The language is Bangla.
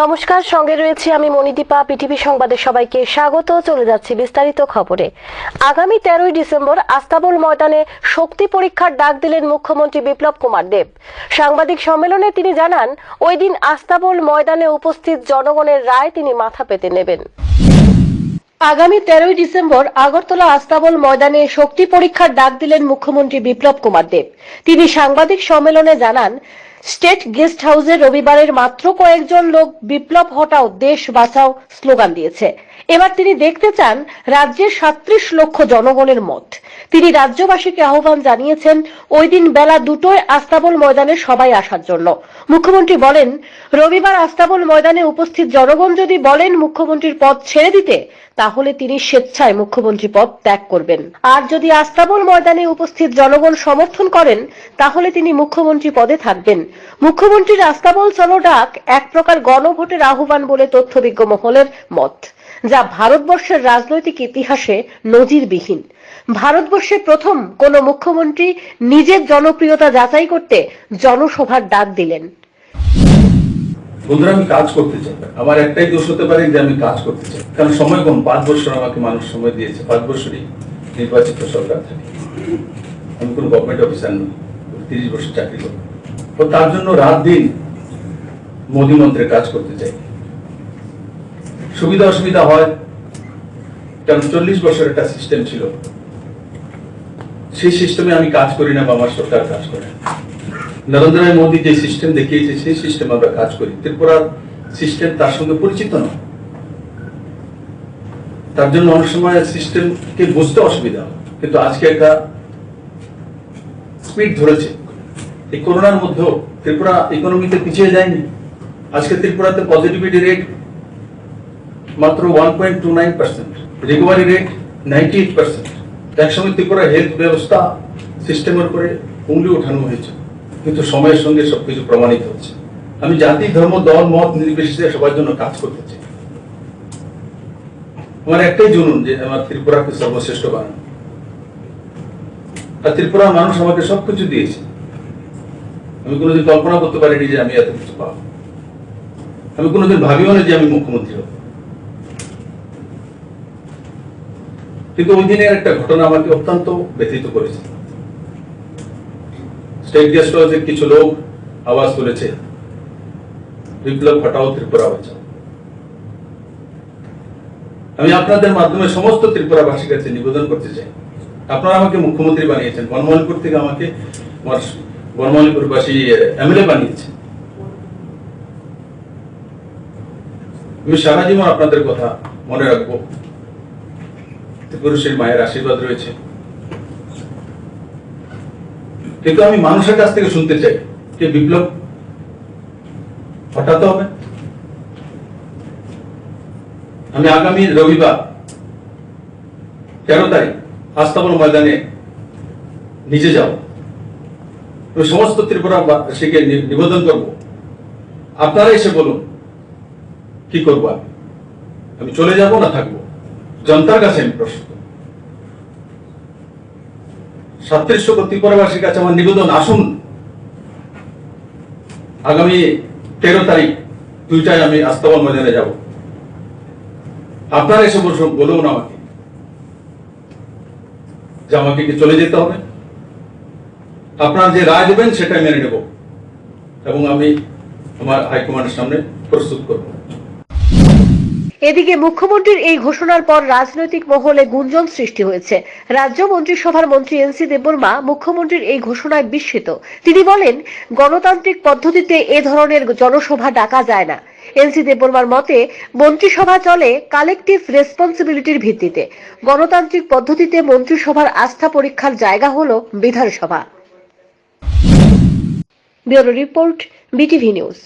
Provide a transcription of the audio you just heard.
নমস্কার, সঙ্গে রয়েছে আমি মণিদীপা পৃথিবী সংবাদে সবাইকে স্বাগত। চলে যাচ্ছে বিস্তারিত খবরে। আগামী তেরোই ডিসেম্বর আস্তাবল ময়দানে শক্তি পরীক্ষার ডাক দিলেন মুখ্যমন্ত্রী বিপ্লব কুমার দেব। সাংবাদিক সম্মেলনে তিনি জানান, ওই দিন আস্তাবল ময়দানে উপস্থিত জনগণের রায় তিনি মাথা পেতে নেবেন। আগামী তেরোই ডিসেম্বর আগরতলা আস্তাবল ময়দানে শক্তি পরীক্ষার ডাক দিলেন মুখ্যমন্ত্রী বিপ্লব কুমার দেব। তিনি সাংবাদিক সম্মেলনে জানান স্টেট গেস্ট হাউসে রবিবারের মাত্র কয়েকজন লোক বিপ্লব হটাও দেশ বাঁচাও স্লোগান দিয়েছে। এবার তিনি দেখতে চান রাজ্যের সাত্রিশ লক্ষ জনগণের মত। তিনি রাজ্যবাসীকে আহ্বান জানিয়েছেন ওই দিন বেলা দুটোয় আস্তাবল ময়দানে সবাই আসার জন্য। মুখ্যমন্ত্রী বলেন, রবিবার আস্তাবল ময়দানে উপস্থিত জনগণ যদি বলেন মুখ্যমন্ত্রীর পদ ছেড়ে দিতে, তাহলে তিনি স্বেচ্ছায় মুখ্যমন্ত্রী পদ ত্যাগ করবেন। আর যদি আস্তাবল ময়দানে উপস্থিত জনগণ সমর্থন করেন, তাহলে তিনি মুখ্যমন্ত্রী পদে থাকবেন। মুখ্যমন্ত্রীর আস্তাবল চলো ডাক এক প্রকার গণভোটের আহ্বান বলে তথ্যবিজ্ঞ মহলের মত। যা ভারতবর্ষের রাজনৈতিক ইতিহাসে নজিরবিহীন। ভারতবর্ষে প্রথম কোন মুখ্যমন্ত্রী নিজের জনপ্রিয়তা যাচাই করতে জনসভার ডাক দিলেন। বন্ধুরা আমি কাজ করতে চাই। আমার একটাই দোষ হতে পারে যে আমি কাজ করতে চাই। কারণ সময় কম, পাঁচ বছর আমাকে মানুষ সময় দিয়েছে। পাঁচ বছরই নির্বাচিত সরকার থাকে। আমি কোনো গভর্নমেন্ট অফিসার নই। তিরিশ বছর চাকরি করি। তার জন্য রাত দিন মোদী মন্ত্রে কাজ করতে চাই। সুবিধা অসুবিধা হয়। কারণ চল্লিশ বছর একটা সিস্টেম ছিল। সেই সিস্টেমে আমি কাজ করি না বা আমার সরকার কাজ করে নরেন্দ্র মোদী যে সিস্টেম দেখিয়েছে, সেই সিস্টেম আমরা কাজ করি। ত্রিপুরার সিস্টেম তার সঙ্গে পরিচিত নয় তার জন্য অনেক সময় সিস্টেমকে বুঝতে অসুবিধা কিন্তু আজকে একটা স্পিড ধরেছে। এই করোনার মধ্যেও ত্রিপুরা ইকোনমিতে পিছিয়ে যায়নি। আজকে ত্রিপুরাতে পজিটিভিটি রেট মাত্র one point two nine percent recovery rate ninety eight percent একসময় ত্রিপুরা হেলথ ব্যবস্থা সিস্টেমের উপরে উঙ্গলি ওঠানো হয়েছে, কিন্তু সময়ের সঙ্গে সবকিছু প্রমাণিত হচ্ছে। আমি জাতি, ধর্ম, দল, মত নির্বিশেষে সবার জন্য কাজ করতে চাই। আমার একটাই জুনুন যে আমার ত্রিপুরাকে সর্বশ্রেষ্ঠ বানানো। আর ত্রিপুরার মানুষ আমাকে সবকিছু দিয়েছে। আমি কোনোদিন কল্পনা করতে পারিনি যে আমি এত কিছু পাবো। আমি কোনোদিন ভাবিও না যে আমি মুখ্যমন্ত্রী হব। কিন্তু ওই দিনের একটা ঘটনা আমাকে অত্যন্ত ব্যথিত করেছে। স্টেট গেস্ট হাউসে কিছু লোক আওয়াজ তুলেছে, বিপ্লব হটাও ত্রিপুরা বাঁচাও। আমি আপনাদের মাধ্যমে সমস্ত ত্রিপুরাবাসীর কাছে নিবেদন করতে চাই। আপনারা আমাকে মুখ্যমন্ত্রী বানিয়েছেন বনমালীপুর থেকে আমাকে আমার বনমালীপুরবাসী এমএলএ বানিয়েছে আমি সারা জীবন আপনাদের কথা মনে রাখব। ত্রিপুরুষের মায়ের আশীর্বাদ রয়েছে। কিন্তু আমি মানুষের কাছ থেকে শুনতে চাই যে বিপ্লব? হটাতে হবে। আমি আগামী রবিবার, তেরো তারিখ আস্তাবল ময়দানে নিজে যাব। সমস্ত ত্রিপুরাবাসীকে নিবেদন করব। আপনারা এসে বলুন, কি করব আমি চলে যাব না থাকব? জনতার কাছে আমি প্রশ্ন সাতত্রিশশো ত্রিপুরাবাসীর কাছে আমার নিবেদন, আসুন। আগামী তেরো তারিখ, দুইটায় আমি আস্তাবল ময়দানে যাব। আপনারা এসে বসুন বলুন আমাকে, যে আমাকে কি চলে যেতে হবে। আপনারা যে রায় দেবেন সেটাই মেনে নেব এবং আমি আমার হাইকমান্ডের সামনে প্রস্তুত করব। এদিকে মুখ্যমন্ত্রীর এই ঘোষণার পর রাজনৈতিক মহলে গুঞ্জন সৃষ্টি হয়েছে। রাজ্য মন্ত্রিসভার মন্ত্রী এনসি দেববর্মা মুখ্যমন্ত্রীর এই ঘোষণায় বিস্মিত। তিনি বলেন, গণতান্ত্রিক পদ্ধতিতে এ ধরনের জনসভা ডাকা যায় না। এনসি দেববর্মার মতে, মন্ত্রিসভা চলে কালেকটিভ রেসপন্সিবিলিটির ভিত্তিতে। গণতান্ত্রিক পদ্ধতিতে মন্ত্রিসভার আস্থা পরীক্ষার জায়গা হল বিধানসভা। Bureau report, BTV news.